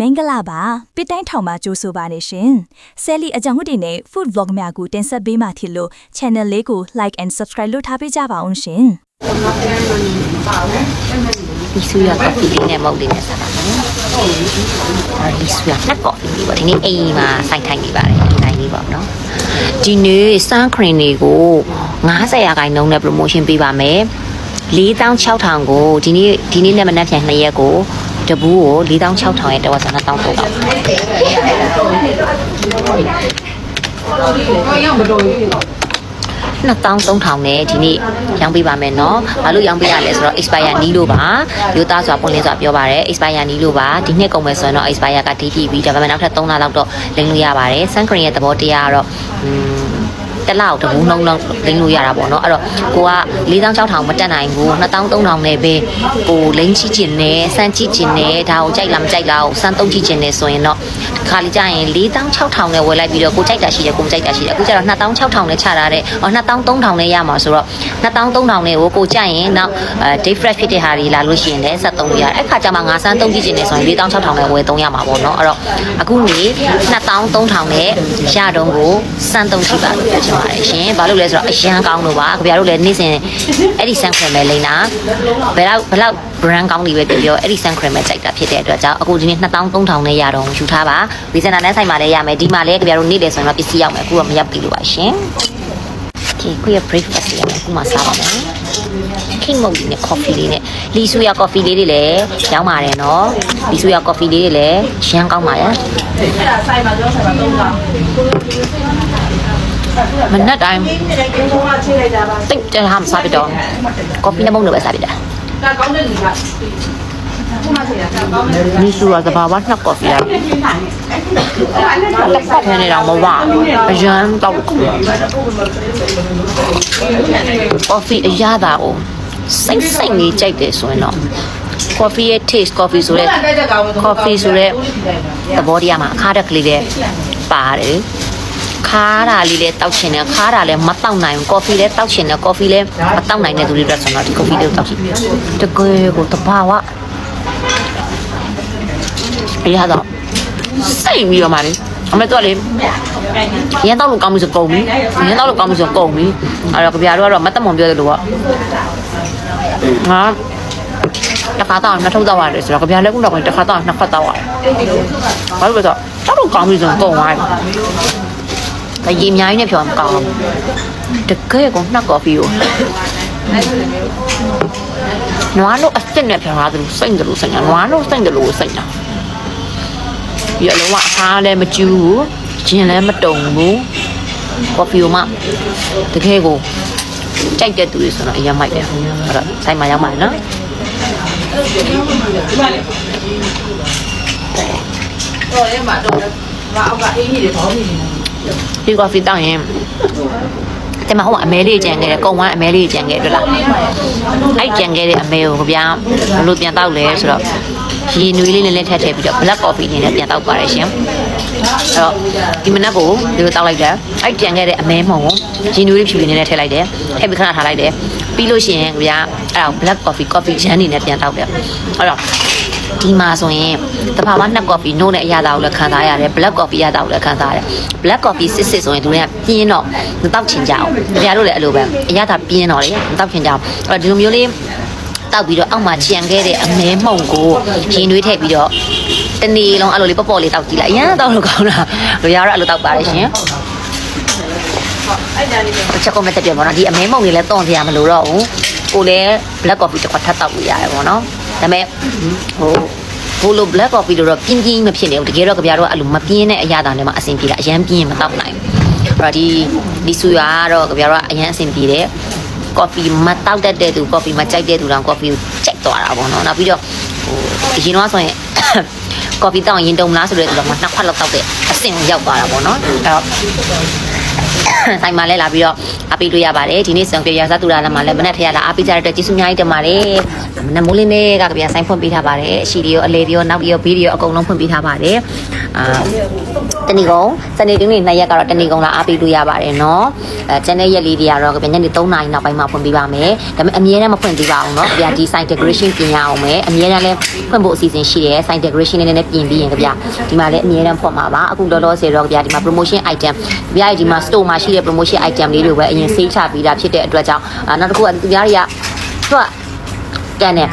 မင်္ဂလာပါပစ်တိုင်းထောင်မှာကြိုးဆိုပါနေရှင်ဆယ်လီအကြောင်းဟုတ်တွေနဲ့ food vlog များကိုတင်ဆက်ပေးမှဖြစ်လို့ channel လေးကို like and subscribe လုပ်ထားပေးကြပါအောင်ရှင်ဒီဆူရကော်ဖီလေးနဲ့မုတ်လေးနဲ့စားပါမယ်။အဲဒီဆူရနှစ်ကော်ဖီလေးပေါ့ဒီနေ့အိမ်မှာစိုက်ထိုင်နေပါတယ်ဒီတိုင်းလေးပေါ့နော်။ဒီနေ့စမ်းခရင်တွေကို90ရာခိုင်နှုန်းနဲ့ promotion ပေးပါမယ်။4600ကိုဒီနေ့ဒီနေ့နဲ့မနက်ဖြန်2ရက်ကို တပူးကို4600ရဲ့တဝက်စား2000ပို့ပါ2300နဲ့ဒီနေ့ရောင်းပေးပါမယ်เนาะဘာလို့ရောင်းပေးရလဲဆိုတော့ expire နီးလို့ပါရိုးသားစွာပွင့်လင်းစွာပြောပါရယ် expire နီးလို့ပါဒီနှစ်ကုန်မယ်ဆိုရင်တော့ expire က date ပြီးဒါပေမဲ့နောက်ထပ်3လလောက်တော့လိမ့်လို့ရပါတယ် sun cream ရဲ့သဘောတရားကတော့อืม တစ်လောက်တဘူးနှုံးလောက်လိမ့်လို့ရတာပေါ့နော်အဲ့တော့ကိုက4600မတက်နိုင်ဘူး2300နဲ့ပဲကိုလိမ့်ချချင်တယ်စမ်းချချင်တယ်ဒါကိုကြိုက်လားမကြိုက်လားကိုစမ်းသုံးချချင်တယ်ဆိုရင်တော့ခါလေးကြရင်4600နဲ့ဝယ်လိုက်ပြီးတော့ကိုကြိုက်တာရှိတယ်ကိုမကြိုက်တာရှိတယ်အခုကျတော့2600နဲ့ချထားတဲ့အော်2300နဲ့ရမှာဆိုတော့2300နဲ့ကိုကိုကြိုက်ရင်နောက်အဲ day fresh ဖြစ်တဲ့ဟာတွေလာလို့ရှိရင်လည်းဆက်သုံးလို့ရတယ်အဲ့ခါကျမှငါစမ်းသုံးကြည့်ချင်တယ်ဆိုရင်4600နဲ့ဝယ်သုံးရမှာပေါ့နော်အဲ့တော့အခုနေ2300နဲ့ရတော့ကိုစမ်းသုံးကြည့်ပါလို့ပြောချင်ပါတယ်ရှင်ဘာလို့လဲဆိုတော့အရန်ကောင်းလို့ပါခင်ဗျားတို့လည်းနေ့စဉ်အဲ့ဒီ sun cream ပဲလိမ့်တာဘယ်တော့ဘယ်တော့ brand ကောင်းတွေပဲပြောပြောအဲ့ဒီ sun cream ပဲကြိုက်တာဖြစ်တဲ့အတွက်ကြောင့်အခုဒီနေ့2000 3000နဲ့ရတော့ယူထားပါဝီစင်တာနဲ့ဆိုင်မှာလည်းရမယ်ဒီမှာလည်းခင်ဗျားတို့နေ့လယ်ဆိုရင်တော့ပစ္စည်းရောက်မယ်အခုတော့မရောက်ပြီလို့ပါရှင် Okay ကိုရ breakfast ရမယ်အခုမှစားပါမယ်ခိမုတ်လေးနဲ့ coffee လေးနဲ့လီဆူရ coffee လေးတွေလည်းရောင်းပါတယ်နော်လီဆူရ coffee လေးတွေလည်းရမ်းကောင်းပါရဲ့အဲ့ဒါဆိုင်မှာကြောဆိုင်မှာတော့ နက်တိုင်းတိတ်တယ်ဟာမစားပြတော့ coffee နဲ့မုန့်နဲ့ပဲစားပြတာဒါကောင်းတဲ့လူကခုမှချိန်တာဒါကောင်းတဲ့နီဆူကသဘာဝနှစ်ကော်ဖီရတစ်ဖက်ထဲနေတော့မဝအရန်တော့ကော်ဖီအရသာကိုစိတ်စိတ်လေးကြိုက်တယ်ဆိုရင်တော့ကော်ဖီရဲ့ taste ကော်ဖီဆိုတဲ့တက်တက်ကောင်းကော်ဖီဆိုတဲ့သဘောတရားမှာအခါတက်ကလေးလေးပါတယ် ခါတာလေးလည်းတောက်ချင်တယ်ခါတာလည်းမတောက်နိုင်ဘူးကော်ဖီလည်းတောက်ချင်တယ်ကော်ဖီလည်းမတောက်နိုင်တဲ့သူတွေအတွက်ဆိုတော့ဒီကော်ဖီလေးကိုတောက်ချင်တကယ်ကိုတဘာဝအရတော့စိတ်ပြီးတော့မှလေအမေတော့လေရန်တော့လို့ကောင်းပြီဆိုကုန်ပြီရန်တော့လို့ကောင်းပြီဆိုကုန်ပြီအဲ့တော့ကြပြတော့ကတော့မတ်တမွန်ပြောတယ်လို့ကငါတခါတော့နှစ်ထုပ်တော့ရတယ်ဆိုတော့ကြပြလည်းခုတော့တခါတော့နှစ်ဖက်တော့ရတယ်ဘာလို့လဲဆိုတော့တော့လို့ကောင်းပြီဆိုကုန်သွားပြီ ဒါရေအများကြီးနဲ့ဖြောင်းမကောင်းဘူးတကယ်ကိုနှက်ကော်ဖီကိုနွားလို့အစ်စ်နဲ့ဖြောင်းထားသလိုစိတ်တယ်လို့စိတ်ညာနွားလို့စိတ်တယ်လို့စိတ်ညာပြီးတော့လုံးဝအခါလည်းမကျူးဘူးဂျင်လည်းမတုံဘူးကော်ဖီကိုမှတကယ်ကိုကြိုက်တဲ့သူတွေဆိုတော့အရင်မိုက်တယ်အဲ့တော့ဆိုင်မှာရောက်ပါနော်တော့လည်းမတော့မအောက်ကအေးကြီးတွေဘောင်းကြီးတွေ ဒီကော်ဖီတောက်ရင်တမဟိုကအမဲလေးကြံခဲ့တယ်ကုံဝမ်းအမဲလေးကြံခဲ့တွေ့လားအဲ့ကြံခဲ့တဲ့အမဲကိုဗျာဘလို့ပြန်တောက်လဲဆိုတော့ရေနွေးလေးလေးလေးထည့်ထည့်ပြီးတော့ black coffee အနေနဲ့ပြန်တောက်ပါတယ်ရှင်အဲ့တော့ဒီမနက်ကိုဒီလိုတောက်လိုက်တယ်အဲ့ကြံခဲ့တဲ့အမဲမှုံကိုရေနွေးလေးဖြူလေးနဲ့ထည့်လိုက်တယ်ထည့်ပြီးခဏထားလိုက်တယ်ပြီးလို့ရှိရင်ဗျာအဲ့ဒါ black coffee coffee ဂျန်နေနဲ့ပြန်တောက်တယ်အဲ့တော့ ဒီမှာဆိုရင်တဘာဝနှစ် coffee နို့နဲ့အရသာကိုလည်းခံစားရတယ် black coffee ရတာကိုလည်းခံစားရတယ် black coffee စစ်စစ်ဆိုရင်သူတွေကပြင်းတော့မတောက်ချင်ကြအောင်။ကြတို့လည်းအဲ့လိုပဲအရသာပြင်းတော့လေမတောက်ချင်ကြအောင်။အဲ့တော့ဒီလိုမျိုးလေးတောက်ပြီးတော့အောက်မှာကြံခဲ့တဲ့အမဲမှုံကိုရင်နှွေးထည့်ပြီးတော့တနေ့လုံးအဲ့လိုလေးပေါ့ပေါ့လေးတောက်ကြည့်လိုက်။အရင်တောက်လို့ကောင်းတာ။လိုရတော့အဲ့လိုတောက်ပါလေရှင်အဲ့ဒါလေး။တစ်ချက်ကုန်မဲ့တက်ပြပေါ့နော်ဒီအမဲမှုံလေးလည်းတွန့်စရာမလိုတော့ဘူး။ကိုလည်း black coffee တစ်ခွက်ထပ်တောက်လို့ရတယ်ပေါ့နော်။ ဒါပေမဲ့ဟိုဘိုလို black coffee လို့တော့ပြင်းပြင်းမဖြစ်နေဘူးတကယ်တော့ကြပြတော့အဲ့လိုမပြင်းတဲ့အရာတာနဲ့မှအဆင်ပြေတာအရန်ပြင်းမတောက်နိုင်ဘူးအဲ့တော့ဒီဒီဆူရကတော့ကြပြတော့အရန်အဆင်ပြေတယ်ကော်ဖီမတောက်တတ်တဲ့သူကော်ဖီမကြိုက်တဲ့သူတောင်ကော်ဖီကိုကြိုက်သွားတာပေါ့နော်နောက်ပြီးတော့ဟိုအရင်တော့ဆိုရင်ကော်ဖီတောက်ရင်တုံလားဆိုတဲ့သူတော့နှစ်ခွက်လောက်တောက်တဲ့အဆင့်ကိုရောက်သွားတာပေါ့နော်အဲ့တော့ ဆိုင်မှာလဲလာပြီးတော့အားပေးလို့ရပါတယ်ဒီနေ့ဆောင်ပြရစသူလာလာမှာလဲမနက်ထရလာအားပေးကြတဲ့ကျေးဇူးအများကြီးတင်ပါတယ်မနက်မိုးလင်းလေးကကဗျာဆိုင်ဖွင့်ပေးထားပါတယ်အရှိတွေရောအလေတွေရောနောက်တွေရောဘေးတွေရောအကုန်လုံးဖွင့်ပေးထားပါတယ်အာတဏီကုံစနေတင်းနေ့နှစ်ရက်ကတော့တဏီကုံလာအားပေးလို့ရပါတယ်နော်အဲ channel ရက်လေးတွေကတော့ကဗျာညနေ3နာရီနောက်ပိုင်းမှာဖွင့်ပေးပါမယ်ဒါပေမဲ့အမြဲတမ်းမဖွင့်ပေးပါအောင်နော်ကဗျာဒီ site decoration ပြင်ရအောင်မယ်အမြဲတမ်းလဲဖွင့်ဖို့အစီအစဉ်ရှိတယ် site decoration လေးနည်းနည်းပြင်ပြီးရင်ကဗျာဒီမှာလဲအမြဲတမ်းဖွင့်မှာပါအခုလောလောဆယ်တော့ကဗျာဒီမှာ promotion item ကဗျာဒီမှာ store မှာရှိတဲ့ promotion item လေးတွေပဲအရင် sale ချပေးတာဖြစ်တဲ့အတွက်ကြောင့်အာနောက်တစ်ခုကသူများတွေကသူကတန်တယ်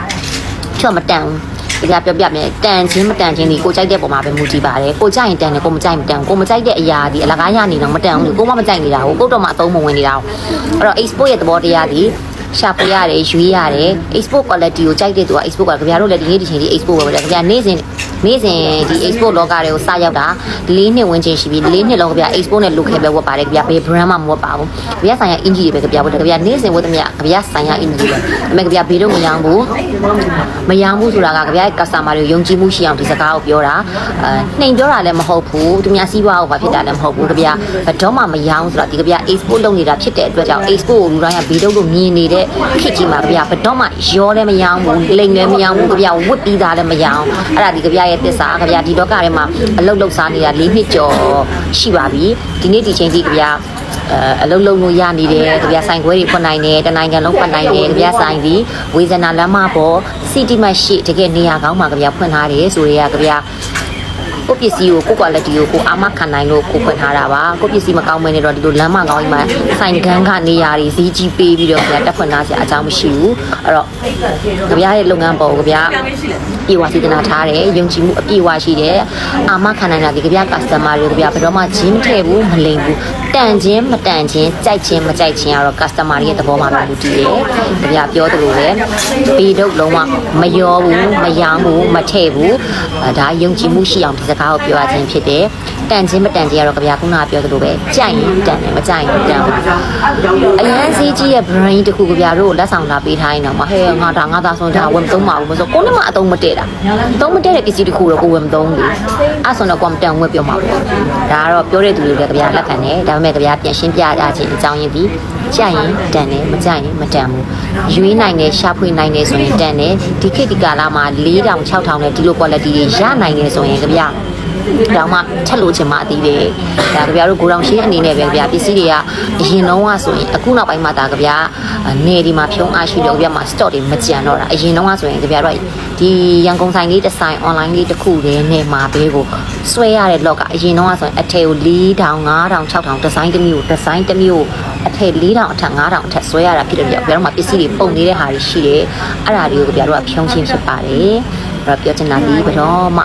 သူကမတန်ဘူးဒါပြောပြမယ်တန်ချင်းမတန်ချင်းဒီကိုကြိုက်တဲ့ပုံမှာပဲမူတည်ပါတယ်ကိုကြိုက်ရင်တန်တယ်ကိုမကြိုက်မတန်ကိုမကြိုက်တဲ့အရာဒီအလကားရနေတော့မတန်ဘူးကိုမမကြိုက်နေတာကိုကိုတော့မှအသုံးမဝင်နေတာအဲ့တော့ export ရဲ့သဘောတရားဒီရှာဖွေရတယ်ရွေးရတယ် export quality ကိုကြိုက်တဲ့သူက export ကကြပြတို့လည်းဒီနေ့ဒီချိန်ဒီ export ပဲကြပြနေ့စဉ် နေ့စဉ်ဒီ export လောကတွေကိုစရောက်တာ၄နှစ်ဝန်းကျင်ရှိပြီ၄နှစ်လုံးကြပြ export နဲ့လုခဲ့ပဲဝတ်ပါတယ်ကြပြဘယ် brand မှမဝတ်ပါဘူးကြပြဆိုင်ရာ engine တွေပဲကြပြဝတ်တယ်ကြပြနေ့စဉ်ဝတ်သမျှကြပြဆိုင်ရာ engine တွေအမေကြပြဘေးတော့မရောဘူးမရောဘူးဆိုတာကကြပြရဲ့ customer တွေယုံကြည်မှုရှိအောင်ဒီစကားကိုပြောတာအဲနှိမ်ပြောတာလည်းမဟုတ်ဘူးသူများစီးပွားကိုဘာဖြစ်တာလည်းမဟုတ်ဘူးကြပြဘယ်တော့မှမရောဘူးဆိုတာဒီကြပြ export လုပ်နေတာဖြစ်တဲ့အတွက်ကြောင့် export ကိုလူတိုင်းကဘေးတော့လို့မြင်နေတဲ့ခေတ်ကြီးမှာကြပြဘယ်တော့မှရောလည်းမရောဘူးလိမ်လည်းမရောဘူးကြပြဝတ်ပြီးသားလည်းမရောအဲ့ဒါဒီကြပြရဲ့တစ္ဆာကြပြဒီတော့ကထဲမှာအလုတ်လောက်စားနေတာ၄နှစ်ကျော်ရှိပါပြီဒီနေ့ဒီချိန်ထိကြပြအဲအလုံးလုံးလို့ရနေတယ်ကြပြဆိုင်ခွဲတွေဖွင့်နိုင်တယ်တနိုင်ငံလုံးဖွင့်နိုင်တယ်ကြပြဆိုင်ဒီဝေဇနာလမ်းမပေါ်စီတီမတ်ရှိတကယ်နေရာကောင်းမှာကြပြဖွင့်ထားတယ်ဆိုရဲကြပြ ကိုပစ္စည်းကိုကို quality ကိုကိုအာမခံနိုင်လို့ကိုဖွင့်ထားတာပါကိုပစ္စည်းမကောင်းမနေတော့ဒီလိုလမ်းမကောင်းကြီးမှာဆိုင်ကန်းကနေရာတွေဈေးကြီးပေးပြီးတော့ကြပြတက်ဖွင့်ထားစရာအကြောင်းမရှိဘူးအဲ့တော့ကြပြရဲ့လုပ်ငန်းပေါ်ကိုကြပြပြေဝစီတနာထားတယ်ယုံကြည်မှုအပြည့်အဝရှိတယ်အာမခံနိုင်တာဒီကြပြ customer တွေကြပြဘယ်တော့မှဂျင်းထည့်ဘူးမလိမ်ဘူး တန်ချင်းမတန်ချင်းကြိုက်ချင်းမကြိုက်ချင်းကတော့ customer တွေရဲ့သဘောမှာပဲလူတည်တယ်ကြပြပြောသလိုပဲဘေးတော့လုံးဝမယောဘူးမယောင်းဘူးမထည့်ဘူးအဲဒါယုံကြည်မှုရှိအောင်ဒီစကားကိုပြောရခြင်းဖြစ်တယ် တန်ချင်းမတန်ချင်းကတော့ကြပြခုနကပြောသလိုပဲကြိုက်ရင်တန်တယ်မကြိုက်ရင်တန်ဘူးအရန်စီးကြီးရဲ့ brain တခုကြပြတို့လက်ဆောင်လာပေးထားရင်တော့မဟဲ့ငါဒါငါဒါဆိုဒါဝင်မသုံးပါဘူးမဆိုကိုယ်နဲ့မှအသုံးမတည့်တာသုံးမတည့်တဲ့ပစ္စည်းတခုတော့ကိုယ်ဝင်မသုံးဘူးအဲ့ဆိုတော့ကိုယ်မတန်ဝက်ပြောမှာပေါ့ဒါကတော့ပြောတဲ့သူတွေလည်းကြပြလက်ခံတယ်ဒါပေမဲ့ကြပြပြန်ရှင်းပြကြခြင်းအကြောင်းရင်းဒီကြိုက်ရင်တန်တယ်မကြိုက်ရင်မတန်ဘူးရွေးနိုင်တယ်ရှာဖွေနိုင်တယ်ဆိုရင်တန်တယ်ဒီခေတ်ဒီကာလမှာ4000 6000နဲ့ဒီလို quality တွေရနိုင်တယ်ဆိုရင်ကြပြ တော့မှချက်လို့ချင်မှအသေးပဲဒါကြပြတို့ကိုတောင်ရှင်းအနေနဲ့ပဲကြပြပစ္စည်းတွေကအရင်တော့ကဆိုရင်အခုနောက်ပိုင်းမှာဒါကြပြနေဒီမှာဖြုံးအားရှိတော့ကြပြမှာ stock တွေမကြံတော့တာအရင်တော့ကဆိုရင်ကြပြတို့ဒီရန်ကုန်ဆိုင်လေးတစ်ဆိုင် online လေးတစ်ခုတည်းနဲ့မှာပဲကိုဆွဲရတဲ့ log ကအရင်တော့ကဆိုရင်အထည်ကို4000 5000 6000ဒီဇိုင်းတစ်မျိုးဒီဇိုင်းတစ်မျိုးအထည်4000အထက်5000အထက်ဆွဲရတာဖြစ်တယ်ကြပြတို့မှာပစ္စည်းတွေပုံနေတဲ့ဟာတွေရှိတယ်အဲ့ဒါတွေကိုကြပြတို့ကဖြုံးချင်းဖြစ်ပါတယ်အဲ့တော့ပြောချင်တာဒီဘယ်တော့မှ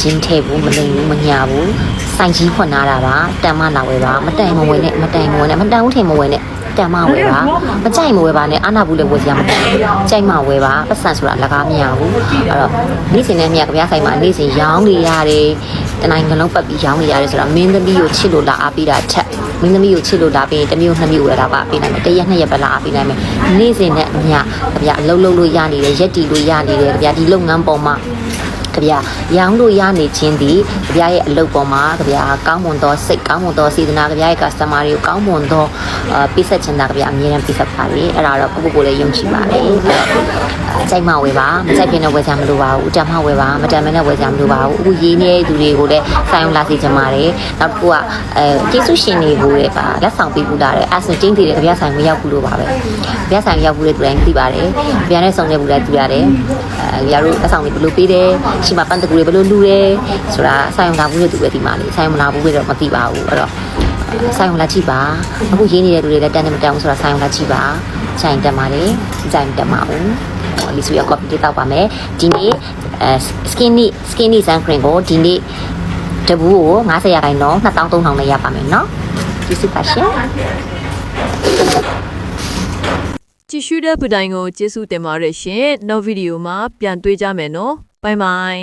ချင်းထဲဘူးမလိမ်ဘူးမညာဘူးစိုင်ကြီးဖွင့်လာတာပါတန်မလာဝဲပါမတန်မဝဲနဲ့မတန်မဝဲနဲ့မတန်ဦးထင်မဝဲနဲ့တန်မဝဲပါမကြိုက်မဝဲပါနဲ့အာနာဘူးလည်းဝဲစရာမတန်ဘူးကြိုက်မဝဲပါပတ်စံဆိုတာလက်ကားမရဘူးအဲ့တော့နေ့စဉ်နဲ့မြတ်ကြပြဆိုင်မှာနေ့စဉ်ရောင်းနေရတယ်တနိုင်ငံလုံးပတ်ပြီးရောင်းနေရတယ်ဆိုတာမင်းသမီးကိုချစ်လို့လာအားပေးတာချက်မင်းသမီးကိုချစ်လို့လာပြီးရင်တစ်မျိုးနှစ်မျိုးဝယ်တာပါပေးနိုင်မယ်တစ်ရက်နှစ်ရက်ပဲလာအားပေးနိုင်မယ်နေ့စဉ်နဲ့အမြကြပြအလုံးလုံးလို့ရနေတယ်ရက်တီလို့ရနေတယ်ကြပြဒီလုပ်ငန်းပေါ်မှာ ကြဗျာရောင်းလို့ရနေခြင်းဒီကြဗျာရဲ့အလုပ်ပေါ်မှာကြဗျာကောင်းမွန်သောစိတ်ကောင်းမွန်သောစေတနာကြဗျာရဲ့ customer တွေကိုကောင်းမွန်သောအာပေးဆက်ချင်တာကြဗျာအမြဲတမ်းပေးဆက်ပါလေအဲ့ဒါတော့ကိုကိုကိုလည်းယုံကြည်ပါလေအဲ့တော့အကြိုက်မှဝယ်ပါမကြိုက်ဖြစ်နေဝယ်ကြမလို့ပါဘူးအတမ်းမှဝယ်ပါမတမ်းမနဲ့ဝယ်ကြမလို့ပါဘူးအခုရေးနေတဲ့သူတွေကိုလည်းစိုင်းလာစေချင်ပါတယ်နောက်တစ်ခုကအဲကျေးဇူးရှင်တွေကိုလည်းပါလက်ဆောင်ပေးပူလာတယ်အဲ့ဆိုကျင်းတည်တဲ့ကြဗျာဆိုင်မရောက်ဘူးလို့ပါပဲကြဗျာဆိုင်ရောက်ဘူးတဲ့သူတိုင်းသိပါတယ်ကြဗျာနဲ့ဆောင်နေဘူးလည်းသိရတယ်အဲကြဗျာတို့လက်ဆောင်တွေဘယ်လိုပေးတယ်ရှိမှပန်းတကူတွေဘယ်လိုလူတယ်ဆိုတာဆိုင်လာဘူးတဲ့သူပဲဒီမှာလေဆိုင်မလာဘူးပဲတော့မသိပါဘူးအဲ့တော့ဆိုင်လာကြည့်ပါအခုရင်းနေတဲ့လူတွေလည်းတန်းနေမတန်းဘူးဆိုတာဆိုင်လာကြည့်ပါဆိုင်တက်ပါလေဆိုင်တက်ပါဦးလီဆူရကော်ပီလေးတောက်ပါမယ်ဒီနေ့အဲ skinny skinny sun cream ကိုဒီနေ့တဘူးကို90ရာခိုင်နှုန်း2300နဲ့ရပါမယ်เนาะကျေးဇူးပါရှင် ကြည့်ရှုတဲ့ပဒိုင်ကိုကျေးဇူးတင်ပါတယ်ရှင်နောက်ဗီဒီယိုမှာပြန်တွေ့ကြမယ်နော် ဘိုင်ဘိုင်